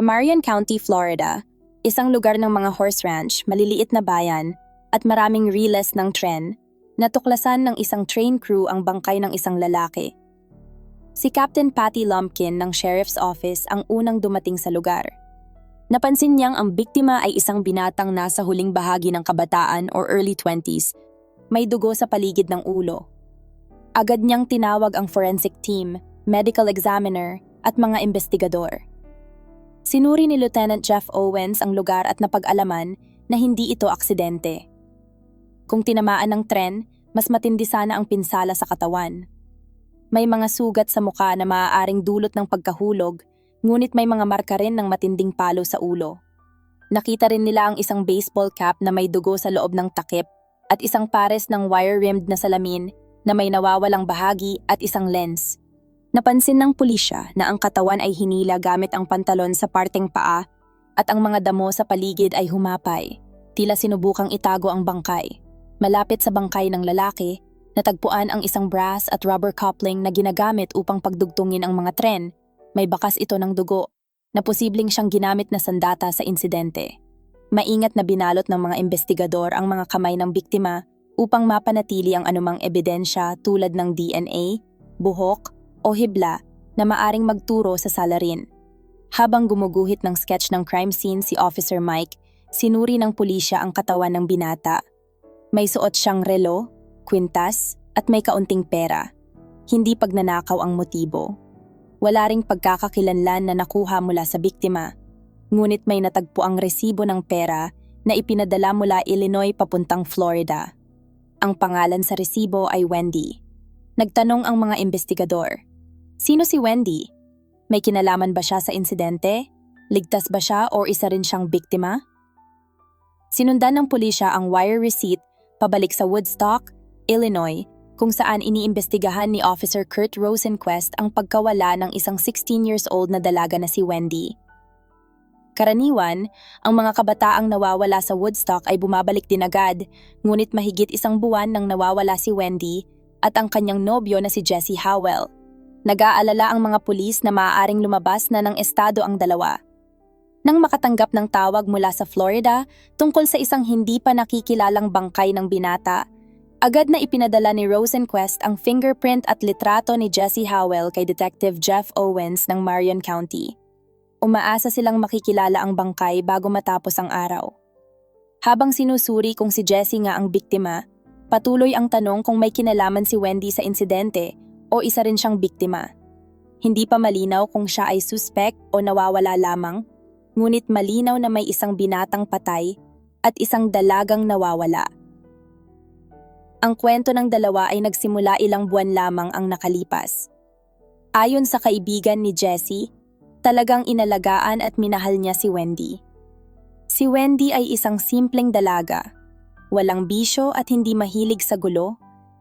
Sa Marion County, Florida, isang lugar ng mga horse ranch, maliliit na bayan, at maraming riles ng tren, natuklasan ng isang train crew ang bangkay ng isang lalaki. Si Captain Patty Lumpkin ng Sheriff's Office ang unang dumating sa lugar. Napansin niyang ang biktima ay isang binatang nasa huling bahagi ng kabataan or early 20s, may dugo sa paligid ng ulo. Agad niyang tinawag ang forensic team, medical examiner, at mga investigador. Sinuri ni Lieutenant Jeff Owens ang lugar at napag-alaman na hindi ito aksidente. Kung tinamaan ng tren, mas matindi sana ang pinsala sa katawan. May mga sugat sa muka na maaaring dulot ng pagkahulog, ngunit may mga marka rin ng matinding palo sa ulo. Nakita rin nila ang isang baseball cap na may dugo sa loob ng takip at isang pares ng wire-rimmed na salamin na may nawawalang bahagi at isang lens. Napansin ng pulisya na ang katawan ay hinila gamit ang pantalon sa parteng paa at ang mga damo sa paligid ay humapay. Tila sinubukang itago ang bangkay. Malapit sa bangkay ng lalaki, natagpuan ang isang brass at rubber coupling na ginagamit upang pagdugtungin ang mga tren. May bakas ito ng dugo na posibleng siyang ginamit na sandata sa insidente. Maingat na binalot ng mga investigador ang mga kamay ng biktima upang mapanatili ang anumang ebidensya tulad ng DNA, buhok, o hibla na maaring magturo sa salarin. Habang gumuguhit ng sketch ng crime scene si Officer Mike, sinuri ng pulisya ang katawan ng binata. May suot siyang relo, kwintas, at may kaunting pera. Hindi pagnanakaw ang motibo. Wala ring pagkakakilanlan na nakuha mula sa biktima. Ngunit may natagpo ang resibo ng pera na ipinadala mula Illinois papuntang Florida. Ang pangalan sa resibo ay Wendy. Nagtanong ang mga investigador, Sino si Wendy? May kinalaman ba siya sa insidente? Ligtas ba siya o isa rin siyang biktima? Sinundan ng pulisya ang wire receipt pabalik sa Woodstock, Illinois, kung saan iniimbestigahan ni Officer Kurt Rosenquist ang pagkawala ng isang 16 years old na dalaga na si Wendy. Karaniwan, ang mga kabataang nawawala sa Woodstock ay bumabalik din agad, ngunit mahigit isang buwan nang nawawala si Wendy at ang kanyang nobyo na si Jesse Howell. Nag-aalala ang mga pulis na maaaring lumabas na ng estado ang dalawa. Nang makatanggap ng tawag mula sa Florida tungkol sa isang hindi pa nakikilalang bangkay ng binata, agad na ipinadala ni Rosenquist ang fingerprint at litrato ni Jesse Howell kay Detective Jeff Owens ng Marion County. Umaasa silang makikilala ang bangkay bago matapos ang araw. Habang sinusuri kung si Jesse nga ang biktima, patuloy ang tanong kung may kinalaman si Wendy sa insidente o isa rin siyang biktima. Hindi pa malinaw kung siya ay suspect o nawawala lamang, ngunit malinaw na may isang binatang patay at isang dalagang nawawala. Ang kwento ng dalawa ay nagsimula ilang buwan lamang ang nakalipas. Ayon sa kaibigan ni Jessie, talagang inalagaan at minahal niya si Wendy. Si Wendy ay isang simpleng dalaga, walang bisyo at hindi mahilig sa gulo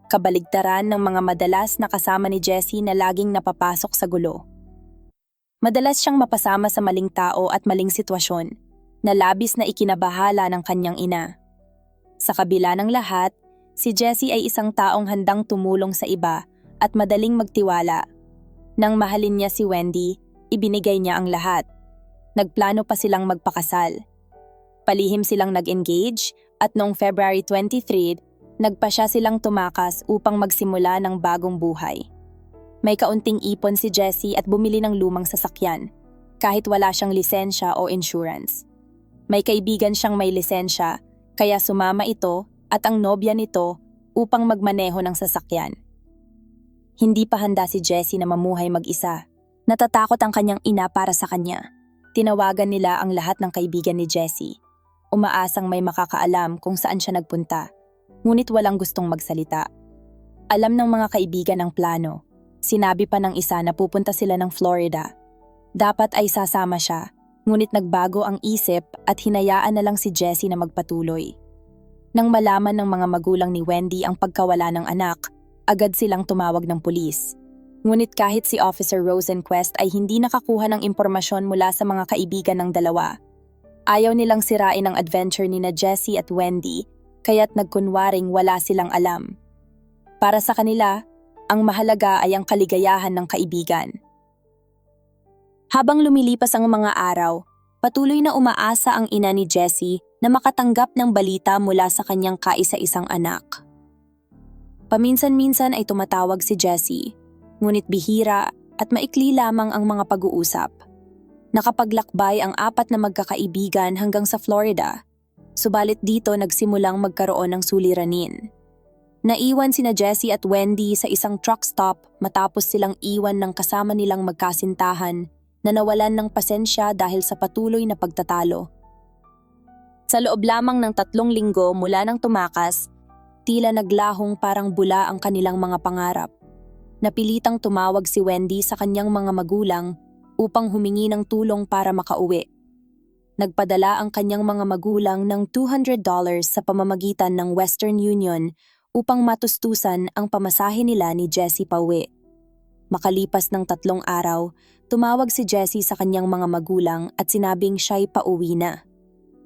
kabaligtaran ng mga madalas na kasama ni Jessie na laging napapasok sa gulo. Madalas siyang mapasama sa maling tao at maling sitwasyon, na labis na ikinabahala ng kanyang ina. Sa kabila ng lahat, si Jessie ay isang taong handang tumulong sa iba at madaling magtiwala. Nang mahalin niya si Wendy, ibinigay niya ang lahat. Nagplano pa silang magpakasal. Palihim silang nag-engage at noong February 23, nagpasya silang tumakas upang magsimula ng bagong buhay. May kaunting ipon si Jessie at bumili ng lumang sasakyan, kahit wala siyang lisensya o insurance. May kaibigan siyang may lisensya, kaya sumama ito at ang nobya nito upang magmaneho ng sasakyan. Hindi pa handa si Jessie na mamuhay mag-isa. Natatakot ang kanyang ina para sa kanya. Tinawagan nila ang lahat ng kaibigan ni Jessie. Umaasang may makakaalam kung saan siya nagpunta ngunit walang gustong magsalita. Alam ng mga kaibigan ang plano. Sinabi pa ng isa na pupunta sila ng Florida. Dapat ay sasama siya, ngunit nagbago ang isip at hinayaan na lang si Jessie na magpatuloy. Nang malaman ng mga magulang ni Wendy ang pagkawala ng anak, agad silang tumawag ng pulis. Ngunit kahit si Officer Rosenquist ay hindi nakakuha ng impormasyon mula sa mga kaibigan ng dalawa. Ayaw nilang sirain ang adventure ni na Jessie at Wendy kaya't nagkunwaring wala silang alam. Para sa kanila, ang mahalaga ay ang kaligayahan ng kaibigan. Habang lumilipas ang mga araw, Patuloy na umaasa ang ina ni Jessie na makatanggap ng balita mula sa kanyang kaisa-isang anak. Paminsan-minsan ay tumatawag si Jessie, ngunit bihira at maikli lamang ang mga pag-uusap. Nakapaglakbay ang apat na magkakaibigan hanggang sa Florida, subalit dito nagsimulang magkaroon ng suliranin. Naiwan sina Jessie at Wendy sa isang truck stop matapos silang iwan ng kasama nilang magkasintahan na nawalan ng pasensya dahil sa patuloy na pagtatalo. Sa loob lamang ng tatlong linggo mula nang tumakas, tila naglahong parang bula ang kanilang mga pangarap. Napilitang tumawag si Wendy sa kanyang mga magulang upang humingi ng tulong para makauwi. Nagpadala ang kanyang mga magulang ng $200 sa pamamagitan ng Western Union upang matustusan ang pamasahe nila ni Jessie pauwi. Makalipas ng tatlong araw, tumawag si Jessie sa kanyang mga magulang at sinabing siya'y pauwi na.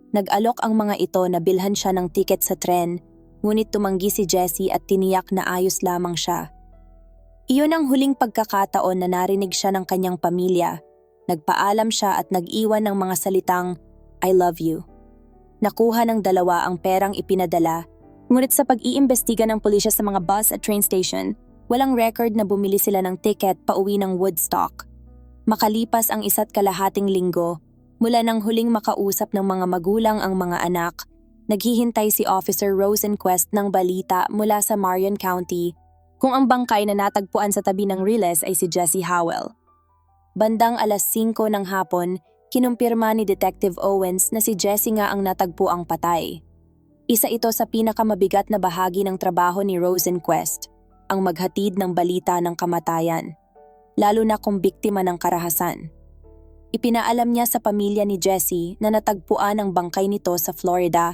Nag-alok ang mga ito na bilhan siya ng tiket sa tren, ngunit tumanggi si Jessie at tiniyak na ayos lamang siya. Iyon ang huling pagkakataon na narinig siya ng kanyang pamilya. Nagpaalam siya at nag-iwan ng mga salitang, I love you. Nakuha ng dalawa ang perang ipinadala, ngunit sa pag-iimbestiga ng pulisya sa mga bus at train station, walang record na bumili sila ng tiket pauwi ng Woodstock. Makalipas ang isa't kalahating linggo, mula nang huling makausap ng mga magulang ang mga anak, naghihintay si Officer Rosenquist ng balita mula sa Marion County kung ang bangkay na natagpuan sa tabi ng Riles ay si Jesse Howell. Bandang alas 5 ng hapon, kinumpirma ni Detective Owens na si Jesse nga ang natagpo ang patay. Isa ito sa pinakamabigat na bahagi ng trabaho ni Rosenquist, ang maghatid ng balita ng kamatayan lalo na kung biktima ng karahasan. Ipinaalam niya sa pamilya ni Jesse na natagpuan ang bangkay nito sa Florida,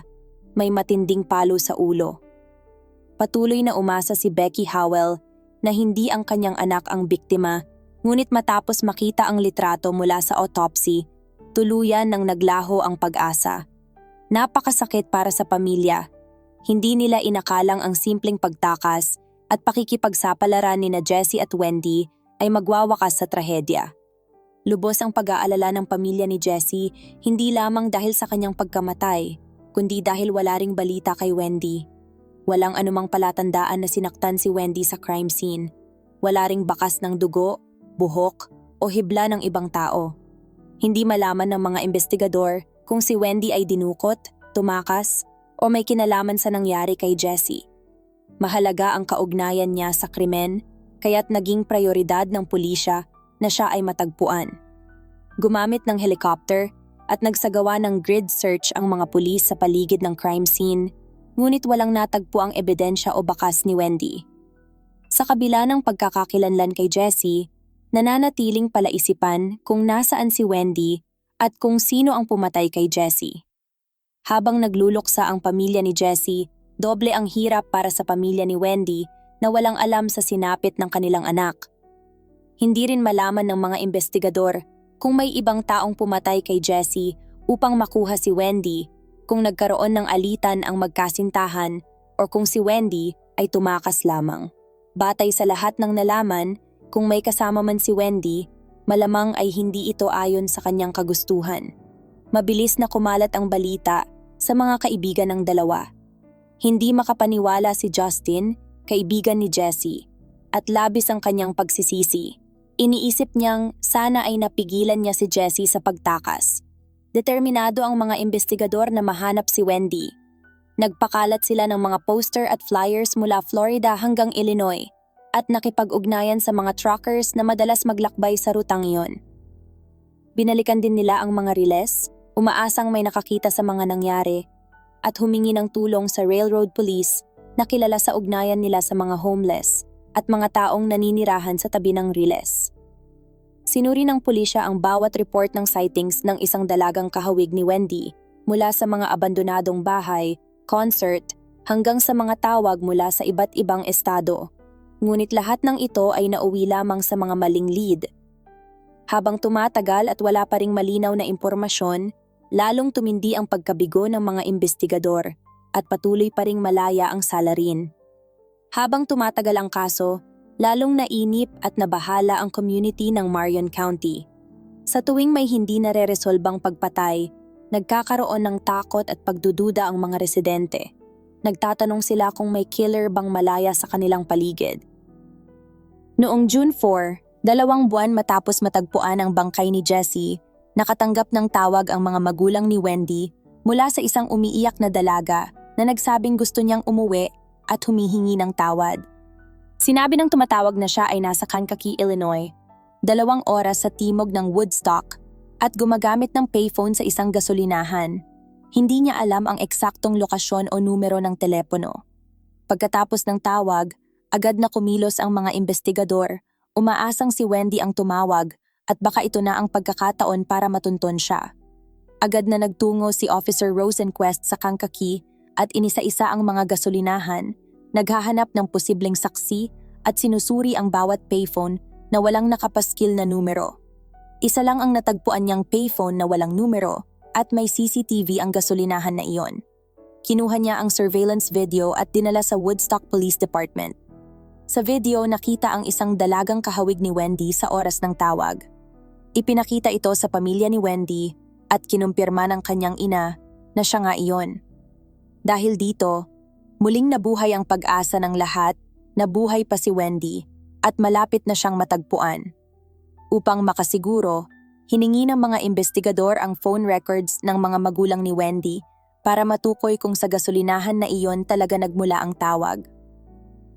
may matinding palo sa ulo. Patuloy na umasa si Becky Howell na hindi ang kanyang anak ang biktima, ngunit matapos makita ang litrato mula sa autopsy, tuluyan ng naglaho ang pag-asa. Napakasakit para sa pamilya. Hindi nila inakalang ang simpleng pagtakas at pakikipagsapalaran ni na Jessie at Wendy ay magwawakas sa trahedya. Lubos ang pag-aalala ng pamilya ni Jessie hindi lamang dahil sa kanyang pagkamatay, kundi dahil wala ring balita kay Wendy. Walang anumang palatandaan na sinaktan si Wendy sa crime scene. Wala ring bakas ng dugo, buhok, o hibla ng ibang tao. Hindi malaman ng mga investigador kung si Wendy ay dinukot, tumakas, o may kinalaman sa nangyari kay Jessie. Mahalaga ang kaugnayan niya sa krimen kaya't naging prioridad ng pulisya na siya ay matagpuan. Gumamit ng helicopter at nagsagawa ng grid search ang mga pulis sa paligid ng crime scene, ngunit walang natagpo ang ebidensya o bakas ni Wendy. Sa kabila ng pagkakakilanlan kay Jessie, nananatiling palaisipan kung nasaan si Wendy at kung sino ang pumatay kay Jessie. Habang nagluluksa ang pamilya ni Jessie, doble ang hirap para sa pamilya ni Wendy na walang alam sa sinapit ng kanilang anak. Hindi rin malaman ng mga investigador kung may ibang taong pumatay kay Jessie upang makuha si Wendy, kung nagkaroon ng alitan ang magkasintahan o kung si Wendy ay tumakas lamang. Batay sa lahat ng nalaman, kung may kasama man si Wendy, malamang ay hindi ito ayon sa kanyang kagustuhan. Mabilis na kumalat ang balita sa mga kaibigan ng dalawa. Hindi makapaniwala si Justin kaibigan ni Jessie, at labis ang kanyang pagsisisi. Iniisip niyang sana ay napigilan niya si Jessie sa pagtakas. Determinado ang mga investigador na mahanap si Wendy. Nagpakalat sila ng mga poster at flyers mula Florida hanggang Illinois at nakipag-ugnayan sa mga truckers na madalas maglakbay sa rutang iyon. Binalikan din nila ang mga riles, umaasang may nakakita sa mga nangyari, at humingi ng tulong sa railroad police na kilala sa ugnayan nila sa mga homeless at mga taong naninirahan sa tabi ng riles. Sinuri ng pulisya ang bawat report ng sightings ng isang dalagang kahawig ni Wendy mula sa mga abandonadong bahay, concert, hanggang sa mga tawag mula sa iba't ibang estado. Ngunit lahat ng ito ay nauwi lamang sa mga maling lead. Habang tumatagal at wala pa ring malinaw na impormasyon, lalong tumindi ang pagkabigo ng mga investigador at patuloy pa ring malaya ang salarin. Habang tumatagal ang kaso, lalong nainip at nabahala ang community ng Marion County. Sa tuwing may hindi nare-resolbang pagpatay, nagkakaroon ng takot at pagdududa ang mga residente. Nagtatanong sila kung may killer bang malaya sa kanilang paligid. Noong June 4, dalawang buwan matapos matagpuan ang bangkay ni Jessie, nakatanggap ng tawag ang mga magulang ni Wendy mula sa isang umiiyak na dalaga na nagsabing gusto niyang umuwi at humihingi ng tawad. Sinabi ng tumatawag na siya ay nasa Kankakee, Illinois, dalawang oras sa timog ng Woodstock at gumagamit ng payphone sa isang gasolinahan. Hindi niya alam ang eksaktong lokasyon o numero ng telepono. Pagkatapos ng tawag, agad na kumilos ang mga investigador, umaasang si Wendy ang tumawag at baka ito na ang pagkakataon para matunton siya. Agad na nagtungo si Officer Rosenquist sa Kankakee at inisa-isa ang mga gasolinahan, naghahanap ng posibleng saksi at sinusuri ang bawat payphone na walang nakapaskil na numero. Isa lang ang natagpuan niyang payphone na walang numero at may CCTV ang gasolinahan na iyon. Kinuha niya ang surveillance video at dinala sa Woodstock Police Department. Sa video nakita ang isang dalagang kahawig ni Wendy sa oras ng tawag. Ipinakita ito sa pamilya ni Wendy at kinumpirma ng kanyang ina na siya nga iyon. Dahil dito, muling nabuhay ang pag-asa ng lahat na buhay pa si Wendy at malapit na siyang matagpuan. Upang makasiguro, hiningi ng mga investigador ang phone records ng mga magulang ni Wendy para matukoy kung sa gasolinahan na iyon talaga nagmula ang tawag.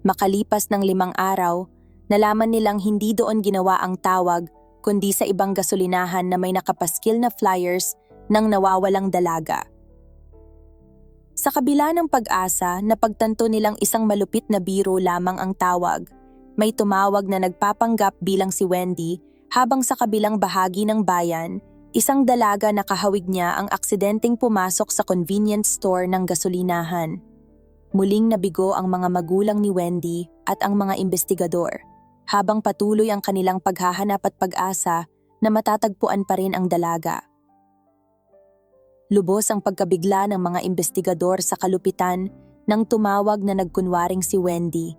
Makalipas ng limang araw, nalaman nilang hindi doon ginawa ang tawag kundi sa ibang gasolinahan na may nakapaskil na flyers ng nawawalang dalaga. Sa kabila ng pag-asa, napagtanto nilang isang malupit na biro lamang ang tawag. May tumawag na nagpapanggap bilang si Wendy habang sa kabilang bahagi ng bayan, isang dalaga na kahawig niya ang aksidenteng pumasok sa convenience store ng gasolinahan. Muling nabigo ang mga magulang ni Wendy at ang mga investigador, habang patuloy ang kanilang paghahanap at pag-asa na matatagpuan pa rin ang dalaga. Lubos ang pagkabigla ng mga investigador sa kalupitan nang tumawag na nagkunwaring si Wendy.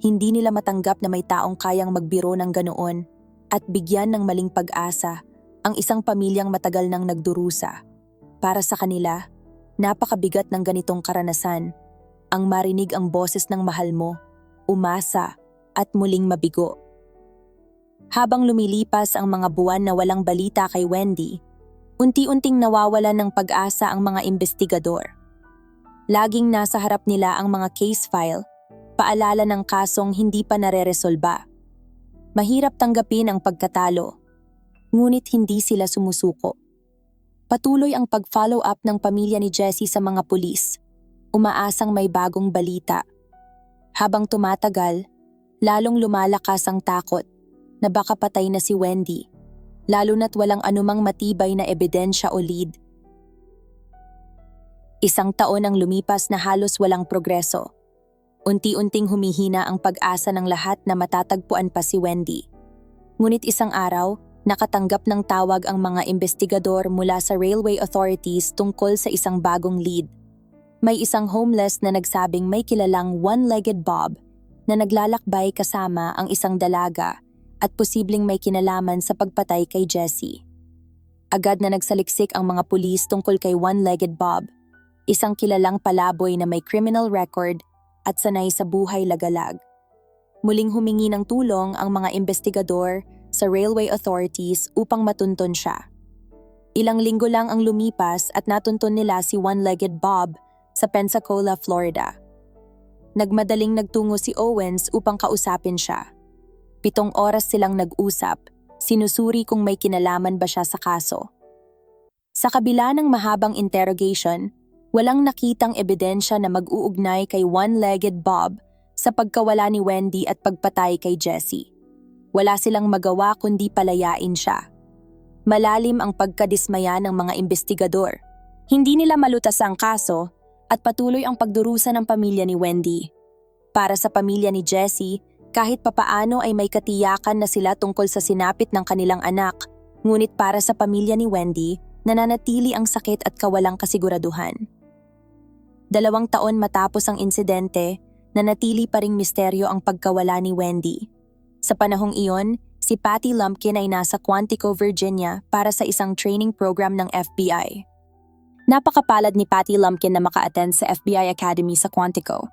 Hindi nila matanggap na may taong kayang magbiro ng ganoon at bigyan ng maling pag-asa ang isang pamilyang matagal nang nagdurusa. Para sa kanila, napakabigat ng ganitong karanasan ang marinig ang boses ng mahal mo, umasa at muling mabigo. Habang lumilipas ang mga buwan na walang balita kay Wendy, unti-unting nawawala ng pag-asa ang mga investigador. Laging nasa harap nila ang mga case file, paalala ng kasong hindi pa nare-resolba. Mahirap tanggapin ang pagkatalo, ngunit hindi sila sumusuko. Patuloy ang pag-follow up ng pamilya ni Jessie sa mga pulis umaasang may bagong balita. Habang tumatagal, lalong lumalakas ang takot na baka patay na si Wendy, lalo na't walang anumang matibay na ebidensya o lead. Isang taon ang lumipas na halos walang progreso. Unti-unting humihina ang pag-asa ng lahat na matatagpuan pa si Wendy. Ngunit isang araw, nakatanggap ng tawag ang mga investigador mula sa railway authorities tungkol sa isang bagong lead – may isang homeless na nagsabing may kilalang one-legged Bob na naglalakbay kasama ang isang dalaga at posibleng may kinalaman sa pagpatay kay Jesse. Agad na nagsaliksik ang mga pulis tungkol kay one-legged Bob, isang kilalang palaboy na may criminal record at sanay sa buhay lagalag. Muling humingi ng tulong ang mga investigador sa railway authorities upang matunton siya. Ilang linggo lang ang lumipas at natuntun nila si one-legged Bob sa Pensacola, Florida. Nagmadaling nagtungo si Owens upang kausapin siya. Pitong oras silang nag-usap, sinusuri kung may kinalaman ba siya sa kaso. Sa kabila ng mahabang interrogation, walang nakitang ebidensya na mag-uugnay kay one-legged Bob sa pagkawala ni Wendy at pagpatay kay Jesse. Wala silang magawa kundi palayain siya. Malalim ang pagkadismaya ng mga investigador. Hindi nila malutas ang kaso at patuloy ang pagdurusa ng pamilya ni Wendy. Para sa pamilya ni Jessie, kahit papaano ay may katiyakan na sila tungkol sa sinapit ng kanilang anak, ngunit para sa pamilya ni Wendy, nananatili ang sakit at kawalang kasiguraduhan. Dalawang taon matapos ang insidente, nanatili pa ring misteryo ang pagkawala ni Wendy. Sa panahong iyon, si Patty Lumpkin ay nasa Quantico, Virginia para sa isang training program ng FBI. Napakapalad ni Patty Lumpkin na maka-attend sa FBI Academy sa Quantico.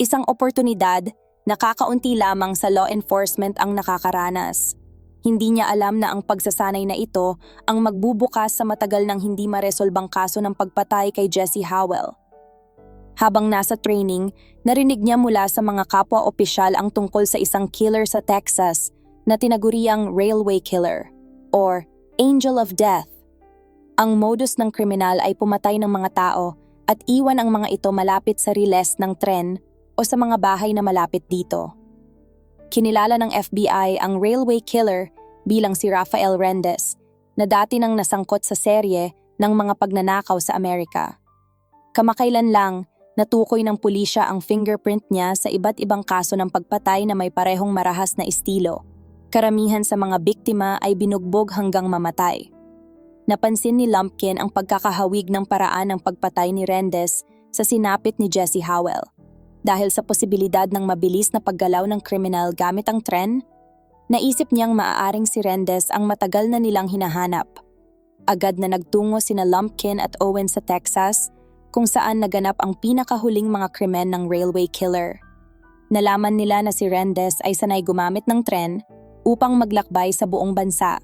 Isang oportunidad na kakaunti lamang sa law enforcement ang nakakaranas. Hindi niya alam na ang pagsasanay na ito ang magbubukas sa matagal ng hindi maresolbang kaso ng pagpatay kay Jesse Howell. Habang nasa training, narinig niya mula sa mga kapwa opisyal ang tungkol sa isang killer sa Texas na tinaguriang railway killer or angel of death. Ang modus ng kriminal ay pumatay ng mga tao at iwan ang mga ito malapit sa riles ng tren o sa mga bahay na malapit dito. Kinilala ng FBI ang railway killer bilang si Rafael Rendez na dati nang nasangkot sa serye ng mga pagnanakaw sa Amerika. Kamakailan lang, natukoy ng pulisya ang fingerprint niya sa iba't ibang kaso ng pagpatay na may parehong marahas na estilo. Karamihan sa mga biktima ay binugbog hanggang mamatay. Napansin ni Lumpkin ang pagkakahawig ng paraan ng pagpatay ni Rendez sa sinapit ni Jesse Howell. Dahil sa posibilidad ng mabilis na paggalaw ng kriminal gamit ang tren, naisip niyang maaaring si Rendez ang matagal na nilang hinahanap. Agad na nagtungo sina Lumpkin at Owen sa Texas kung saan naganap ang pinakahuling mga krimen ng railway killer. Nalaman nila na si Rendez ay sanay gumamit ng tren upang maglakbay sa buong bansa,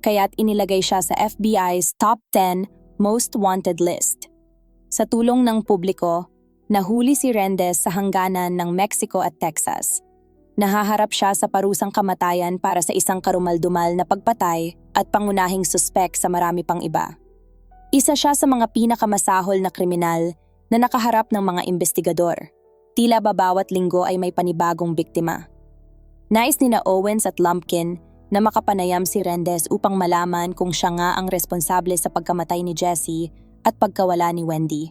kaya't inilagay siya sa FBI's Top 10 Most Wanted list. Sa tulong ng publiko, Nahuli si Rendez sa hangganan ng Mexico at Texas. Nahaharap siya sa parusang kamatayan para sa isang karumaldumal na pagpatay at pangunahing suspek sa marami pang iba. Isa siya sa mga pinakamasahol na kriminal na nakaharap ng mga investigador. Tila ba bawat linggo ay may panibagong biktima. Nais ni na Owens at Lumpkin na makapanayam si Rendez upang malaman kung siya nga ang responsable sa pagkamatay ni Jesse at pagkawala ni Wendy.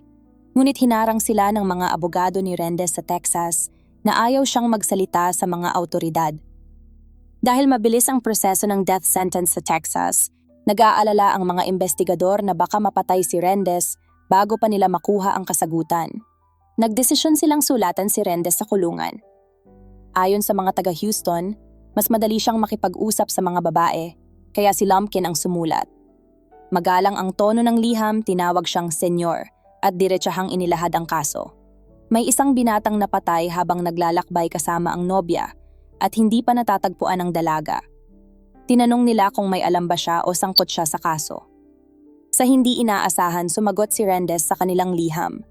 Ngunit hinarang sila ng mga abogado ni Rendez sa Texas na ayaw siyang magsalita sa mga autoridad. Dahil mabilis ang proseso ng death sentence sa Texas, nag-aalala ang mga investigador na baka mapatay si Rendez bago pa nila makuha ang kasagutan. Nagdesisyon silang sulatan si Rendez sa kulungan. Ayon sa mga taga Houston, mas madali siyang makipag-usap sa mga babae, kaya si Lumpkin ang sumulat. Magalang ang tono ng liham, tinawag siyang senyor at diretsahang inilahad ang kaso. May isang binatang napatay habang naglalakbay kasama ang nobya at hindi pa natatagpuan ang dalaga. Tinanong nila kung may alam ba siya o sangkot siya sa kaso. Sa hindi inaasahan, sumagot si Rendez sa kanilang liham.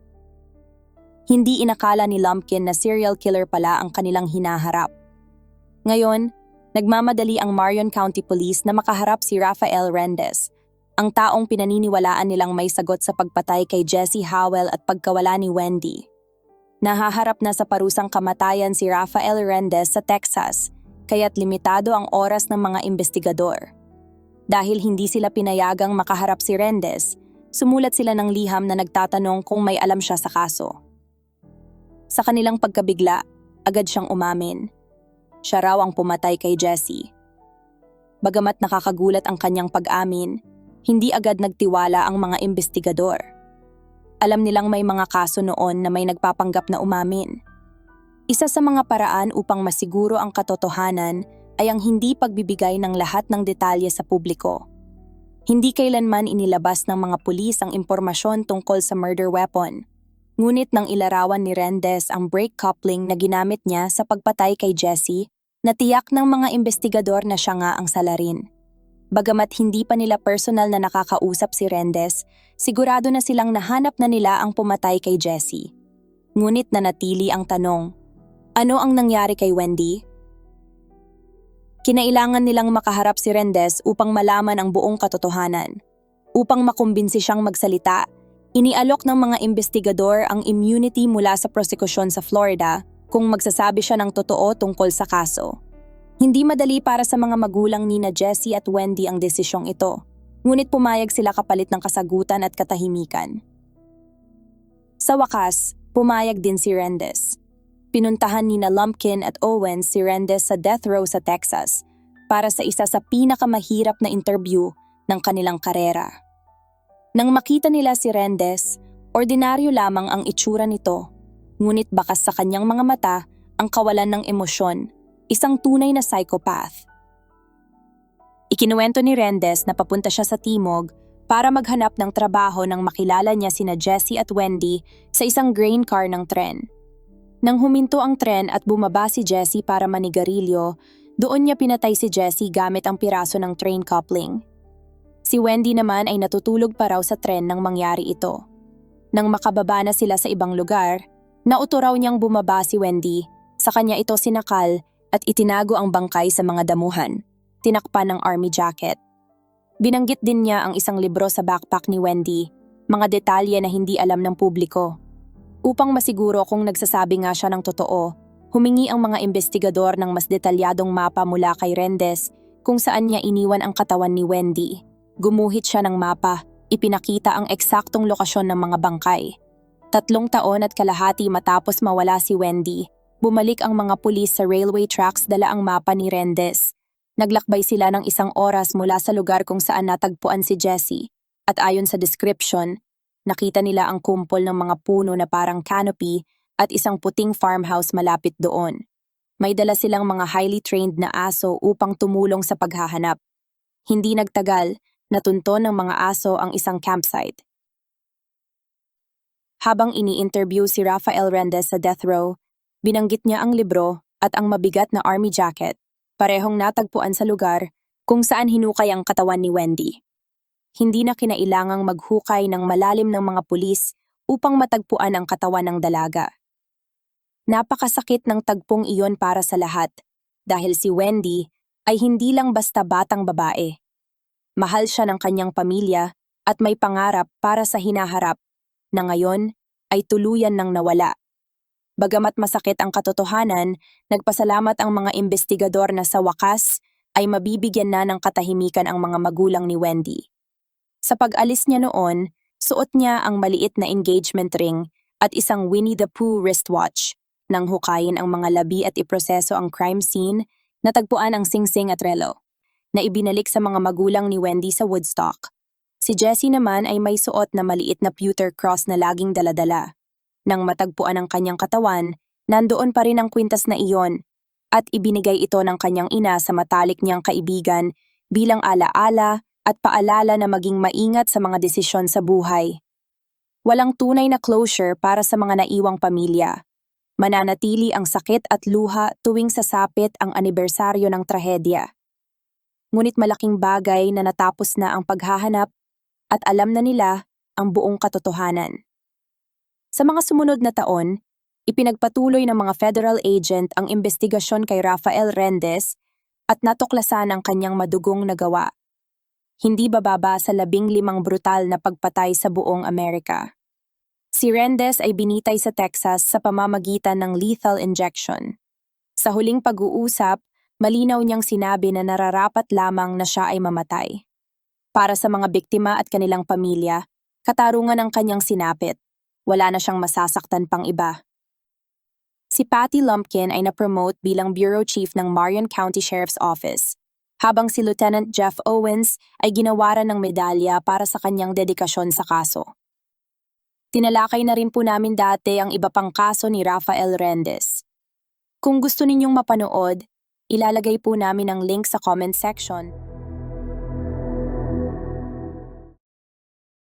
Hindi inakala ni Lumpkin na serial killer pala ang kanilang hinaharap. Ngayon, nagmamadali ang Marion County Police na makaharap si Rafael Rendez ang taong pinaniniwalaan nilang may sagot sa pagpatay kay Jesse Howell at pagkawala ni Wendy. Nahaharap na sa parusang kamatayan si Rafael Rendez sa Texas, kaya't limitado ang oras ng mga investigador. Dahil hindi sila pinayagang makaharap si Rendez, sumulat sila ng liham na nagtatanong kung may alam siya sa kaso. Sa kanilang pagkabigla, agad siyang umamin. Siya raw ang pumatay kay Jesse. Bagamat nakakagulat ang kanyang pag-amin, hindi agad nagtiwala ang mga investigador. Alam nilang may mga kaso noon na may nagpapanggap na umamin. Isa sa mga paraan upang masiguro ang katotohanan ay ang hindi pagbibigay ng lahat ng detalye sa publiko. Hindi kailanman inilabas ng mga pulis ang impormasyon tungkol sa murder weapon. Ngunit nang ilarawan ni Rendez ang brake coupling na ginamit niya sa pagpatay kay Jesse, natiyak ng mga investigador na siya nga ang salarin. Bagamat hindi pa nila personal na nakakausap si Rendez, sigurado na silang nahanap na nila ang pumatay kay Jesse. Ngunit nanatili ang tanong, ano ang nangyari kay Wendy? Kinailangan nilang makaharap si Rendez upang malaman ang buong katotohanan. Upang makumbinsi siyang magsalita, inialok ng mga investigador ang immunity mula sa prosekusyon sa Florida kung magsasabi siya ng totoo tungkol sa kaso. Hindi madali para sa mga magulang ni na Jessie at Wendy ang desisyong ito, ngunit pumayag sila kapalit ng kasagutan at katahimikan. Sa wakas, pumayag din si Rendez. Pinuntahan ni na Lumpkin at Owens si Rendez sa death row sa Texas para sa isa sa pinakamahirap na interview ng kanilang karera. Nang makita nila si Rendez, ordinaryo lamang ang itsura nito, ngunit bakas sa kanyang mga mata ang kawalan ng emosyon isang tunay na psychopath. Ikinuwento ni Rendes na papunta siya sa Timog para maghanap ng trabaho nang makilala niya sina Jessie at Wendy sa isang grain car ng tren. Nang huminto ang tren at bumaba si Jessie para manigarilyo, doon niya pinatay si Jessie gamit ang piraso ng train coupling. Si Wendy naman ay natutulog pa raw sa tren nang mangyari ito. Nang makababa na sila sa ibang lugar, nauto raw niyang bumaba si Wendy, sa kanya ito sinakal at itinago ang bangkay sa mga damuhan, tinakpan ng army jacket. Binanggit din niya ang isang libro sa backpack ni Wendy, mga detalye na hindi alam ng publiko. Upang masiguro kung nagsasabi nga siya ng totoo, humingi ang mga investigador ng mas detalyadong mapa mula kay Rendes kung saan niya iniwan ang katawan ni Wendy. Gumuhit siya ng mapa, ipinakita ang eksaktong lokasyon ng mga bangkay. Tatlong taon at kalahati matapos mawala si Wendy, bumalik ang mga pulis sa railway tracks dala ang mapa ni Rendes Naglakbay sila ng isang oras mula sa lugar kung saan natagpuan si Jessie at ayon sa description, nakita nila ang kumpol ng mga puno na parang canopy at isang puting farmhouse malapit doon. May dala silang mga highly trained na aso upang tumulong sa paghahanap. Hindi nagtagal, natunton ng mga aso ang isang campsite. Habang ini-interview si Rafael Rendez sa death row, binanggit niya ang libro at ang mabigat na army jacket parehong natagpuan sa lugar kung saan hinukay ang katawan ni Wendy. Hindi na kinailangang maghukay ng malalim ng mga pulis upang matagpuan ang katawan ng dalaga. Napakasakit ng tagpong iyon para sa lahat dahil si Wendy ay hindi lang basta batang babae. Mahal siya ng kanyang pamilya at may pangarap para sa hinaharap na ngayon ay tuluyan ng nawala. Bagamat masakit ang katotohanan, nagpasalamat ang mga investigador na sa wakas ay mabibigyan na ng katahimikan ang mga magulang ni Wendy. Sa pag-alis niya noon, suot niya ang maliit na engagement ring at isang Winnie the Pooh wristwatch. Nang hukayin ang mga labi at iproseso ang crime scene, natagpuan ang singsing at relo, na ibinalik sa mga magulang ni Wendy sa Woodstock. Si Jessie naman ay may suot na maliit na pewter cross na laging daladala. Nang matagpuan ang kanyang katawan, nandoon pa rin ang kwintas na iyon at ibinigay ito ng kanyang ina sa matalik niyang kaibigan bilang alaala at paalala na maging maingat sa mga desisyon sa buhay. Walang tunay na closure para sa mga naiwang pamilya. Mananatili ang sakit at luha tuwing sasapit ang anibersaryo ng trahedya. Ngunit malaking bagay na natapos na ang paghahanap at alam na nila ang buong katotohanan. Sa mga sumunod na taon, ipinagpatuloy ng mga federal agent ang investigasyon kay Rafael Rendez at natuklasan ang kanyang madugong nagawa. Hindi bababa sa labing limang brutal na pagpatay sa buong Amerika. Si Rendez ay binitay sa Texas sa pamamagitan ng lethal injection. Sa huling pag-uusap, malinaw niyang sinabi na nararapat lamang na siya ay mamatay. Para sa mga biktima at kanilang pamilya, katarungan ang kanyang sinapit wala na siyang masasaktan pang iba. Si Patty Lumpkin ay na-promote bilang Bureau Chief ng Marion County Sheriff's Office, habang si Lieutenant Jeff Owens ay ginawaran ng medalya para sa kanyang dedikasyon sa kaso. Tinalakay na rin po namin dati ang iba pang kaso ni Rafael Rendez. Kung gusto ninyong mapanood, ilalagay po namin ang link sa comment section